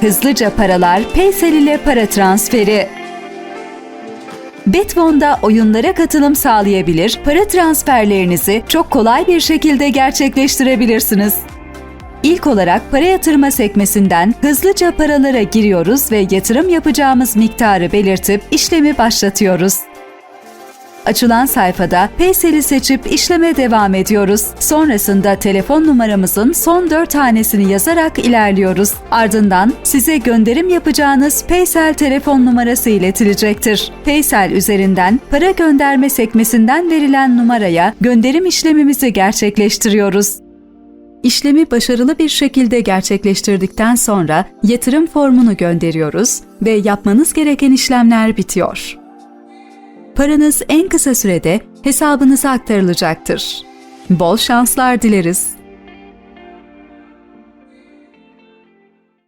Hızlıca paralar Paysel ile para transferi. Betfon'da oyunlara katılım sağlayabilir, para transferlerinizi çok kolay bir şekilde gerçekleştirebilirsiniz. İlk olarak para yatırma sekmesinden hızlıca paralara giriyoruz ve yatırım yapacağımız miktarı belirtip işlemi başlatıyoruz. Açılan sayfada Paysel'i seçip işleme devam ediyoruz. Sonrasında telefon numaramızın son 4 tanesini yazarak ilerliyoruz. Ardından size gönderim yapacağınız Paysel telefon numarası iletilecektir. Paysel üzerinden para gönderme sekmesinden verilen numaraya gönderim işlemimizi gerçekleştiriyoruz. İşlemi başarılı bir şekilde gerçekleştirdikten sonra yatırım formunu gönderiyoruz ve yapmanız gereken işlemler bitiyor. Paranız en kısa sürede hesabınıza aktarılacaktır. Bol şanslar dileriz.